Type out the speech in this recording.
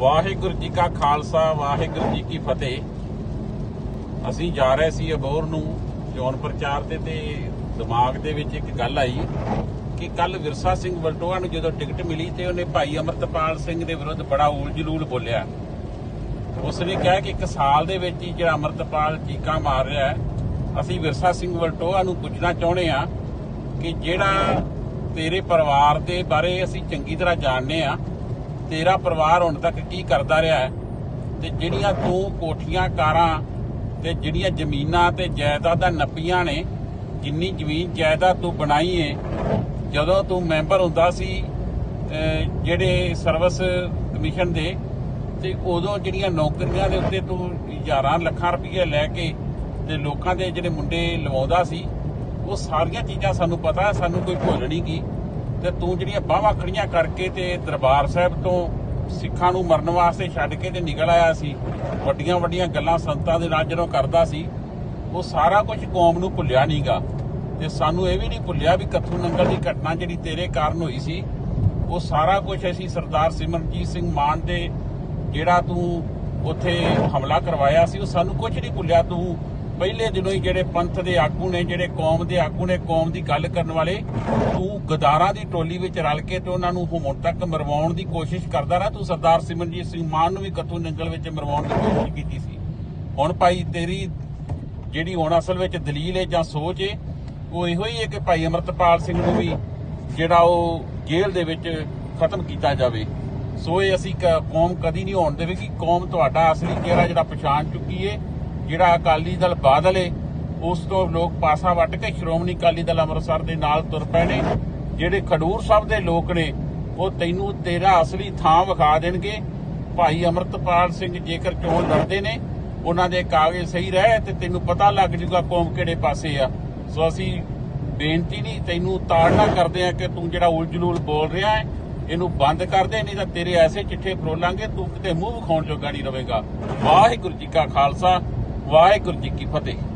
ਵਾਹਿਗੁਰੂ ਜੀ ਕਾ ਖਾਲਸਾ, ਵਾਹਿਗੁਰੂ ਜੀ ਕੀ ਫਤਿਹ। ਅਸੀਂ ਜਾ ਰਹੇ ਸੀ ਅਬੋਰ ਨੂੰ ਚੋਣ ਪ੍ਰਚਾਰ ਤੇ ਤੇ ਦਿਮਾਗ ਦੇ ਵਿੱਚ ਇੱਕ ਗੱਲ ਆਈ ਕਿ ਕੱਲ ਵਿਰਸਾ ਸਿੰਘ ਵਲਟੋਆ ਨੂੰ ਜਦੋਂ ਟਿਕਟ ਮਿਲੀ ਤੇ ਉਹਨੇ ਭਾਈ ਅਮਰਤਪਾਲ ਸਿੰਘ ਦੇ ਵਿਰੁੱਧ ਬੜਾ ਊਲ ਜਲੂਲ ਬੋਲਿਆ ਉਸਨੇ ਕਿਹਾ ਕਿ ਇੱਕ ਸਾਲ ਦੇ ਵਿੱਚ ਹੀ ਜਿਹੜਾ ਅਮਰਤਪਾਲ ਚੀਕਾਂ ਮਾਰ ਰਿਹਾ ਹੈ, ਅਸੀਂ ਵਿਰਸਾ ਸਿੰਘ ਵਲਟੋਆ ਨੂੰ ਪੁੱਛਣਾ ਚਾਹੁੰਦੇ ਆ ਕਿ ਜਿਹੜਾ ਤੇਰੇ ਪਰਿਵਾਰ ਦੇ ਬਾਰੇ ਅਸੀਂ ਚੰਗੀ ਤਰ੍ਹਾਂ ਜਾਣਦੇ ਆ ਤੇਰਾ ਪਰਿਵਾਰ ਹੁਣ ਤੱਕ ਕੀ ਕਰਦਾ ਰਿਹਾ ਹੈ? ਤੇ ਜਿਹੜੀਆਂ ਤੂੰ ਕੋਠੀਆਂ, ਕਾਰਾਂ ਤੇ ਜਿਹੜੀਆਂ ਜ਼ਮੀਨਾਂ ਤੇ ਜਾਇਦਾਦਾਂ ਨੱਪੀਆਂ ਨੇ, ਜਿੰਨੀ ਜ਼ਮੀਨ ਜਾਇਦਾਦ ਤੂੰ ਬਣਾਈ ਏ, ਜਦੋਂ ਤੂੰ ਮੈਂਬਰ ਹੁੰਦਾ ਸੀ ਜਿਹੜੇ ਸਰਵਿਸ ਕਮਿਸ਼ਨ ਦੇ, ਤੇ ਉਦੋਂ ਜਿਹੜੀਆਂ ਨੌਕਰੀਆਂ ਦੇ ਉੱਤੇ ਤੂੰ ਹਜ਼ਾਰਾਂ ਲੱਖਾਂ ਰੁਪਏ ਲੈ ਕੇ ਤੇ ਲੋਕਾਂ ਦੇ ਜਿਹੜੇ ਮੁੰਡੇ ਲਵਾਉਂਦਾ ਸੀ, ਉਹ ਸਾਰੀਆਂ ਚੀਜ਼ਾਂ ਸਾਨੂੰ ਪਤਾ, ਸਾਨੂੰ ਕੋਈ ਭੁੱਲ ਨਹੀਂ ਗਈ। ਤੇ ਤੂੰ ਜਿਹੜੀਆਂ ਬਾਹਾਂ ਖੜੀਆਂ ਕਰਕੇ ਤੇ ਦਰਬਾਰ ਸਾਹਿਬ ਤੋਂ ਸਿੱਖਾਂ ਨੂੰ ਮਰਨ ਵਾਸਤੇ ਛੱਡ ਕੇ ਤੇ ਨਿਕਲ ਆਇਆ ਸੀ, ਵੱਡੀਆਂ ਵੱਡੀਆਂ ਗੱਲਾਂ ਸੰਤਾਂ ਦੇ ਨਾਲ ਜਦੋਂ ਕਰਦਾ ਸੀ, ਉਹ ਸਾਰਾ ਕੁਝ ਕੌਮ ਨੂੰ ਭੁੱਲਿਆ ਨਹੀਂਗਾ ਤੇ ਸਾਨੂੰ ਇਹ ਵੀ ਨਹੀਂ ਭੁੱਲਿਆ ਵੀ ਕੱਥੂ ਨੰਗਲ ਦੀ ਘਟਨਾ ਜਿਹੜੀ ਤੇਰੇ ਕਾਰਨ ਹੋਈ ਸੀ, ਉਹ ਸਾਰਾ ਕੁਝ ਅਸੀਂ ਸਰਦਾਰ ਸਿਮਰਨਜੀਤ ਸਿੰਘ ਮਾਨ ਦੇ ਜਿਹੜਾ ਤੂੰ ਉੱਥੇ ਹਮਲਾ ਕਰਵਾਇਆ ਸੀ, ਉਹ ਸਾਨੂੰ ਕੁਝ ਨਹੀਂ ਭੁੱਲਿਆ। ਤੂੰ ਪਹਿਲੇ ਦਿਨੋਂ ਹੀ ਜਿਹੜੇ ਪੰਥ ਦੇ ਆਗੂ ਨੇ, ਜਿਹੜੇ ਕੌਮ ਦੇ ਆਗੂ ਨੇ, ਕੌਮ ਦੀ ਗੱਲ ਕਰਨ ਵਾਲੇ, ਤੂੰ ਗਦਾਰਾਂ ਦੀ ਟੋਲੀ ਵਿੱਚ ਰਲ ਕੇ ਤੇ ਉਹਨਾਂ ਨੂੰ ਹੁਣ ਤੱਕ ਮਰਵਾਉਣ ਦੀ ਕੋਸ਼ਿਸ਼ ਕਰਦਾ ਰਿਹਾ। ਤੂੰ ਸਰਦਾਰ ਸਿਮਰਨਜੀਤ ਸਿੰਘ ਮਾਨ ਨੂੰ ਵੀ ਕੱਥੂ ਨੰਗਲ ਵਿੱਚ ਮਰਵਾਉਣ ਦੀ ਕੋਸ਼ਿਸ਼ ਕੀਤੀ ਸੀ। ਹੁਣ ਭਾਈ ਤੇਰੀ ਜਿਹੜੀ ਹੁਣ ਅਸਲ ਵਿੱਚ ਦਲੀਲ ਹੈ ਜਾਂ ਸੋਚ ਹੈ ਉਹ ਇਹੋ ਹੀ ਹੈ ਕਿ ਭਾਈ ਅਮਰਤਪਾਲ ਸਿੰਘ ਨੂੰ ਵੀ ਜਿਹੜਾ ਉਹ ਜੇਲ੍ਹ ਦੇ ਵਿੱਚ ਖਤਮ ਕੀਤਾ ਜਾਵੇ। ਸੋ ਇਹ ਅਸੀਂ ਕੌਮ ਕਦੀ ਨਹੀਂ ਹੋਣ ਦੇਵੇਗੀ। ਕੌਮ ਤੁਹਾਡਾ ਅਸਲੀ ਚਿਹਰਾ ਜਿਹੜਾ ਪਛਾਣ ਚੁੱਕੀ ਏ। ਜਿਹੜਾ ਅਕਾਲੀ ਦਲ ਬਾਦਲ ਏ, ਉਸ ਤੋਂ ਲੋਕ ਪਾਸਾ ਵੱਟ ਕੇ ਸ਼੍ਰੋਮਣੀ ਅਕਾਲੀ ਦਲ ਅੰਮ੍ਰਿਤਸਰ ਦੇ ਨਾਲ ਤੁਰ ਪਏ ਨੇ। ਜਿਹੜੇ ਖਡੂਰ ਸਾਹਿਬ ਦੇ ਲੋਕ ਨੇ, ਉਹ ਤੈਨੂੰ ਤੇਰਾ ਅਸਲੀ ਥਾਂ ਵਿਖਾ ਦੇਣਗੇ। ਭਾਈ ਅਮਰਤਪਾਲ ਸਿੰਘ ਜੇਕਰ ਚੋਣ ਲੜਦੇ ਨੇ, ਉਹਨਾਂ ਦੇ ਕਾਗਜ਼ ਸਹੀ ਰਹੇ ਤੇ ਤੈਨੂੰ ਪਤਾ ਲੱਗ ਜੂਗਾ ਕੌਮ ਕਿਹੜੇ ਪਾਸੇ ਆ। ਸੋ ਅਸੀਂ ਬੇਨਤੀ ਨਹੀਂ, ਤੈਨੂੰ ਤਾੜਨਾ ਕਰਦੇ ਆ ਕਿ ਤੂੰ ਜਿਹੜਾ ਉਲਝਲੂਲ ਬੋਲ ਰਿਹਾ ਹੈ, ਇਹਨੂੰ ਬੰਦ ਕਰ ਦੇ, ਨਹੀਂ ਤਾਂ ਤੇਰੇ ਐਸੇ ਚਿੱਠੇ ਫਰੋਲਾਂਗੇ, ਤੂੰ ਕਿਤੇ ਮੂੰਹ ਵਿਖਾਉਣ ਜੋਗਾ ਨਹੀਂ ਰਹੇਗਾ। ਵਾਹਿਗੁਰੂ ਜੀ ਕਾ ਖਾਲਸਾ ਵਾਹਿਗੁਰੂ ਜੀ ਕੀ ਫਤਿਹ।